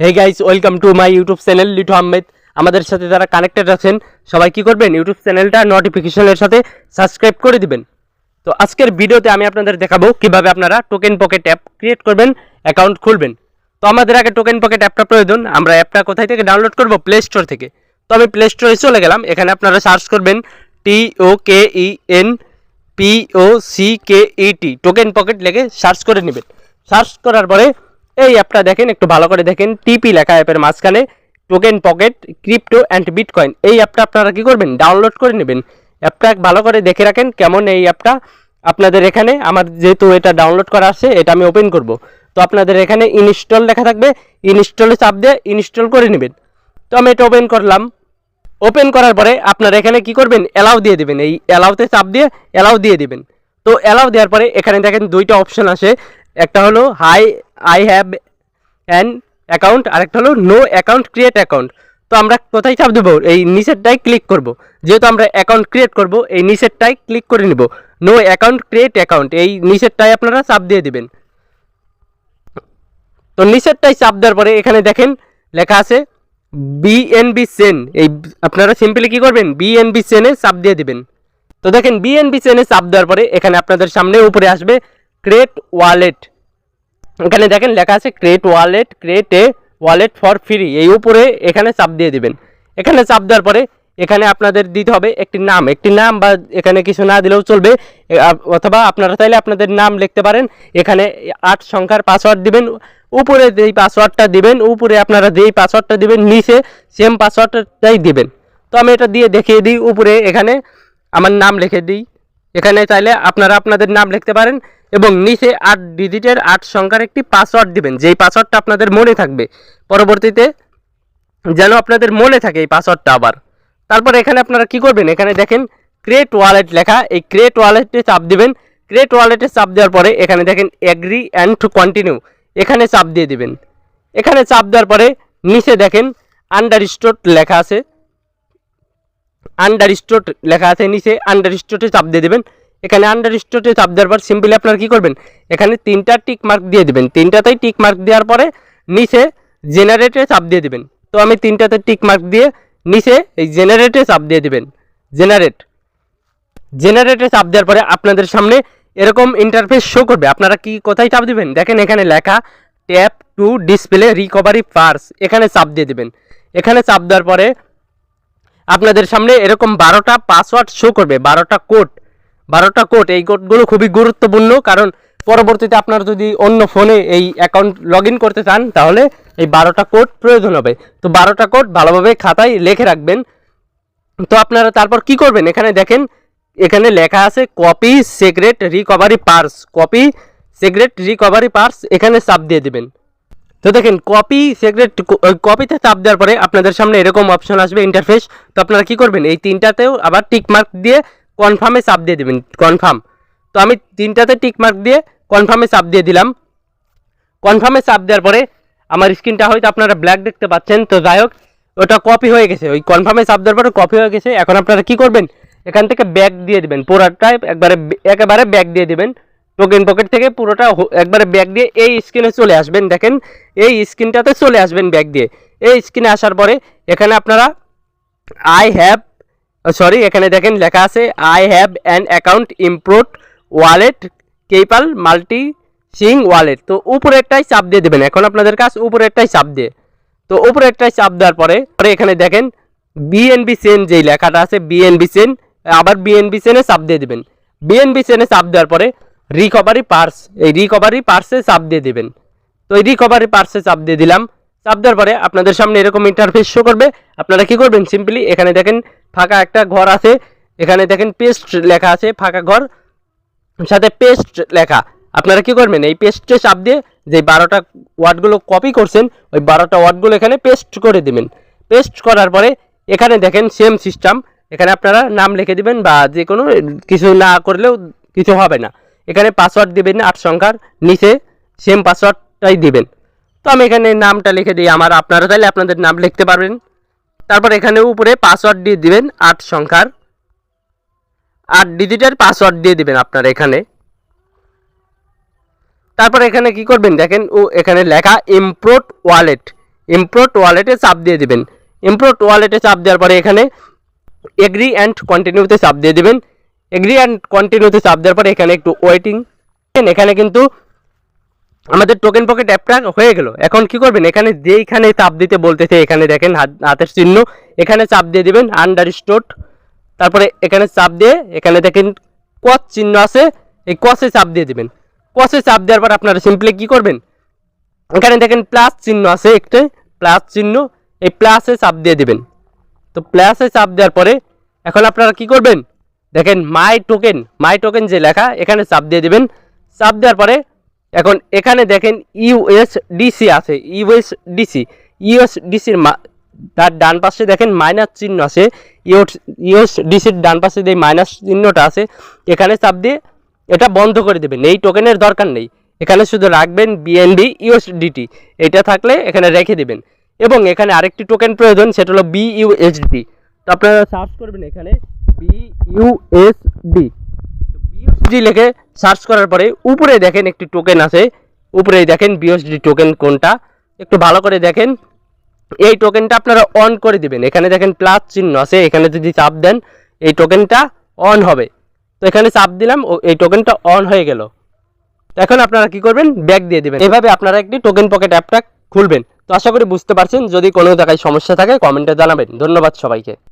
Hey guys welcome to my YouTube channel Litu Ahmed আমাদের সাথে যারা কানেক্টেড আছেন, সবাই কি করবেন? ইউটিউব চ্যানেলটা নোটিফিকেশনের সাথে সাবস্ক্রাইব করে দিবেন। তো আজকের ভিডিওতে আমি আপনাদের দেখাবো কীভাবে আপনারা টোকেন পকেট অ্যাপ ক্রিয়েট করবেন অ্যাকাউন্ট খুলবেন। তো আমাদের আগে টোকেন পকেট অ্যাপটা প্রয়োজন, আমরা অ্যাপটা কোথায় থেকে ডাউনলোড করব? প্লে স্টোর থেকে। তো আমি প্লে স্টোরে চলে গেলাম, এখানে আপনারা সার্চ করবেন T O K E N P O C K E T token pocket লেগে সার্চ করে নেবেন। সার্চ করার পরে এই অ্যাপটা দেখেন, একটু ভালো করে দেখেন টিপি লেখা অ্যাপের মাঝখানে token pocket crypto and bitcoin এই অ্যাপটা আপনারা কী করবেন? ডাউনলোড করে নেবেন। অ্যাপটা ভালো করে দেখে রাখেন কেমন এই অ্যাপটা। আপনাদের এখানে আমার যেহেতু এটা ডাউনলোড করা আছে, এটা আমি ওপেন করব। তো আপনাদের এখানে ইনস্টল লেখা থাকবে ইনস্টলে চাপ দিয়ে ইনস্টল করে নেবেন। তো আমি এটা ওপেন করলাম। ওপেন করার পরে আপনারা এখানে কি করবেন? অ্যালাউ দিয়ে দিবেন। এই অ্যালাউতে চাপ দিয়ে অ্যালাউ দিয়ে দিবেন। তো অ্যালাউ দেওয়ার পরে এখানে দেখেন দুইটা অপশন আসে। একটা হলো hi, I have an account আর একটা হলো নো অ্যাকাউন্ট ক্রিয়েট অ্যাকাউন্ট। তো আমরা কোথায় চাপ দেবো? এই নিচেরটাই ক্লিক করব। যেহেতু আমরা অ্যাকাউন্ট ক্রিয়েট করব, এই নিচেরটাই ক্লিক করে নিব। নো অ্যাকাউন্ট ক্রিয়েট অ্যাকাউন্ট, এই নিচেরটাই আপনারা চাপ দিয়ে দিবেন। তো নিচেরটাই চাপ দেওয়ার পরে এখানে দেখেন, লেখা আছে বিএনবি সেন এই আপনারা সিম্পলি কি করবেন? বিএনবি সেনে চাপ দিয়ে দিবেন। তো দেখেন বিএনবি সেনে চাপ দেওয়ার পরে এখানে আপনাদের সামনে উপরে আসবে ক্রিয়েট ওয়ালেট এখানে দেখেন লেখা আছে create wallet create a wallet for free এই উপরে এখানে চাপ দিয়ে দিবেন। এখানে চাপ দেওয়ার পরে এখানে আপনাদের দিতে হবে একটি নাম। একটি নাম বা এখানে কিছু না দিলেও চলবে। অথবা আপনারা চাইলে আপনাদের নাম লিখতে পারেন। এখানে আট সংখ্যার পাসওয়ার্ড দিবেন। উপরে যেই পাসওয়ার্ডটা দিবেন, উপরে আপনারা যেই পাসওয়ার্ডটা দিবেন, নিচে সেম পাসওয়ার্ডটাই দিবেন। তো আমি এটা দিয়ে দেখিয়ে দিই। উপরে এখানে আমার নাম লিখে দিই। এখানে চাইলে আপনারা আপনাদের নাম লিখতে পারেন। এবং নিচে আট ডিজিটের আট সংখ্যার একটি পাসওয়ার্ড দিবেন। যেই পাসওয়ার্ডটা আপনাদের মনে থাকবে। পরবর্তীতে যেন আপনাদের মনে থাকে এই পাসওয়ার্ডটা আবার। তারপর এখানে আপনারা কি করবেন? এখানে দেখেন ক্রিয়েট ওয়ালেট লেখা। এই ক্রিয়েট ওয়ালেটে চাপ দিবেন। ক্রিয়েট ওয়ালেটে চাপ দেওয়ার পরে এখানে দেখেন এগ্রি অ্যান্ড টু কন্টিনিউ এখানে চাপ দিয়ে দিবেন। এখানে চাপ দেওয়ার পরে নিচে দেখেন আন্ডার লেখা আছে। আন্ডার লেখা আছে নিচে আন্ডার চাপ দিয়ে দেবেন। এখানে আন্ডার স্টোরে চাপ দেওয়ার পর সিম্পলি আপনারা কী করবেন? এখানে তিনটা টিক মার্ক দিয়ে দেবেন। তিনটাতেই টিক মার্ক দেওয়ার পরে নিচে জেনারেটে চাপ দিয়ে দেবেন। তো আমি তিনটাতে টিক মার্ক দিয়ে নিচে এই জেনারেটে চাপ দিয়ে দেবেন। জেনারেট জেনারেটে চাপ দেওয়ার পরে আপনাদের সামনে এরকম ইন্টারফেস শো করবে। আপনারা কি কোথায় চাপ দিবেন? দেখেন এখানে লেখা tap to display recovery phrase এখানে চাপ দিয়ে দিবেন। এখানে চাপ দেওয়ার পরে আপনাদের সামনে এরকম বারোটা পাসওয়ার্ড শো করবে। বারোটা কোড বারোটা কোড, এই কোডগুলো খুবই গুরুত্বপূর্ণ, কারণ পরবর্তীতে আপনার যদি অন্য ফোনে এই অ্যাকাউন্ট লগ করতে চান, তাহলে এই বারোটা কোড প্রয়োজন হবে। তো বারোটা কোড ভালোভাবে খাতায় লেখে রাখবেন। তো আপনারা তারপর কি করবেন? এখানে দেখেন, এখানে লেখা আছে copy secret recovery phrase copy secret recovery phrase এখানে চাপ দিয়ে দিবেন। তো দেখেন কপি সিক্রেট কপিতে চাপ দেওয়ার পরে আপনাদের সামনে এরকম অপশন আসবে ইন্টারফেস তো আপনারা কি করবেন? এই তিনটাতেও আবার টিক মার্ক দিয়ে কনফার্মে চাপ দিয়ে দেবেন কনফার্ম তো আমি তিনটাতে টিক মার্ক দিয়ে কনফার্মে চাপ দিয়ে দিলাম। কনফার্মে চাপ দেওয়ার পরে আমার স্ক্রিনটা হয়তো আপনারা ব্ল্যাক দেখতে পাচ্ছেন। তো যাই হোক, ওটা কপি হয়ে গেছে। ওই কনফার্মে চাপ দেওয়ার পরে কপি হয়ে গেছে। এখন আপনারা কি করবেন? এখান থেকে ব্যাক দিয়ে দেবেন। পুরোটাই একবারে একেবারে ব্যাক দিয়ে দিবেন। টোকেন পকেট থেকে পুরোটা একবারে ব্যাক দিয়ে এই স্ক্রিনে চলে আসবেন। দেখেন, এই স্ক্রিনটাতে চলে আসবেন ব্যাক দিয়ে। এই স্ক্রিনে আসার পরে এখানে আপনারা আই হ্যাভ সরি এখানে দেখেন লেখা আছে I have an account improve wallet কেপাল multi Singh wallet তো উপরেরটাই চাপ দিয়ে দেবেন। এখন আপনাদের কাজ উপরেরটাই চাপ দিয়ে। তো উপরেরটাই চাপ দেওয়ার পরে পরে এখানে দেখেন বিএনবি সেন যেই লেখাটা আছে বিএনবি সেন আবার বিএনবি সেনে চাপ দিয়ে দেবেন। বিএনবি সেনে চাপ দেওয়ার পরে রিকভারি পার্স এই রিকভারি পার্সে চাপ দিয়ে দেবেন। তো এই রিকভারি পার্সে চাপ দিয়ে দিলাম। চাপ দেওয়ার পরে আপনাদের সামনে এরকম ইন্টারফেস শো করবে। আপনারা কি করবেন? সিম্পলি এখানে দেখেন ফাঁকা একটা ঘর আছে। এখানে দেখেন পেস্ট লেখা আছে, ফাঁকা ঘর। সাথে পেস্ট লেখা। আপনারা কি করবেন? এই পেস্টে চাপ দিয়ে যে বারোটা ওয়ার্ডগুলো কপি করছেন, ওই বারোটা ওয়ার্ডগুলো এখানে পেস্ট করে দিবেন। পেস্ট করার পরে এখানে দেখেন সেম সিস্টেম এখানে আপনারা নাম লিখে দিবেন বা যে কোনো কিছু না করলেও কিছু হবে না। এখানে পাসওয়ার্ড দিবেন আট সংখ্যার। নিচে সেম পাসওয়ার্ডটাই দিবেন। তো আমি এখানে নামটা লিখে দিই, আমার আপনারা চাইলে আপনাদের নাম লিখতে পারবেন। তারপর এখানে উপরে পাসওয়ার্ড দিয়ে দিবেন আট সংখ্যার। আট ডিজিটের পাসওয়ার্ড দিয়ে দিবেন আপনারা এখানে। তারপর এখানে কি করবেন দেখেন, ও এখানে লেখা ইমপ্রোট ওয়ালেট ইমপ্রোট ওয়ালেটে চাপ দিয়ে দিবেন। ইমপ্রোট ওয়ালেটে চাপ দেওয়ার পরে এখানে এগ্রি অ্যান্ড কন্টিনিউতে চাপ দিয়ে দিবেন। এগ্রি অ্যান্ড কন্টিনিউতে চাপ দেওয়ার পরে এখানে একটু ওয়েটিং এখানে কিন্তু আমাদের টোকেন পকেট অ্যাপটা হয়ে গেল। এখন কি করবেন? এখানে যেইখানে চাপ দিতে বলতেছে, এখানে দেখেন হাত- হাতের চিহ্ন। এখানে চাপ দিয়ে দিবেন আন্ডার স্টোট তারপরে এখানে চাপ দিয়ে, এখানে দেখেন কস চিহ্ন আছে, এই কসে চাপ দিয়ে দিবেন। কসে চাপ দেওয়ার পর আপনারা সিম্পলি কি করবেন? এখানে দেখেন প্লাস চিহ্ন আছে একটা প্লাস চিহ্ন, এই প্লাসে চাপ দিয়ে দিবেন। তো প্লাসে চাপ দেওয়ার পরে এখন আপনারা কি করবেন? দেখেন মাই টোকেন মাই টোকেন যে লেখা, এখানে চাপ দিয়ে দিবেন। চাপ দেওয়ার পরে এখন এখানে দেখেন ইউএসডিসি আছে ইউএসডিসি ইউএসডিসির তার ডান পাশে দেখেন মাইনাস চিহ্ন আছে ইউএসডিসির ডান পাশে যে মাইনাস চিহ্নটা আছে, এখানে চাপ দিয়ে এটা বন্ধ করে দেবেন, এই টোকেনের দরকার নেই। এখানে শুধু রাখবেন বিএনবি ইউএসডিটি এটা থাকলে এখানে রেখে দেবেন। এবং এখানে আরেকটি টোকেন প্রয়োজন, সেটা হলো বিইউএসডি তো আপনারা সার্চ করবেন এখানে বিইউএসডি বিএসডি লিখে সার্চ করার পরে উপরে দেখেন একটি টোকেন আছে। উপরে দেখেন বিএসডি টোকেন কোনটা। একটু ভালো করে দেখেন। এই টোকেনটা আপনারা অন করে দিবেন। এখানে দেখেন প্লাস চিহ্ন আছে। এখানে যদি চাপ দেন, এই টোকেনটা অন হবে। তো এখানে চাপ দিলাম, ও এই টোকেনটা অন হয়ে গেল। এখন আপনারা কি করবেন? ব্যাক দিয়ে দিবেন। এভাবে আপনারা একটি টোকেন পকেট অ্যাপটা খুলবেন। তো আশা করি বুঝতে পারছেন। যদি কোনো জায়গায় সমস্যা থাকে কমেন্টে জানাবেন। ধন্যবাদ সবাইকে।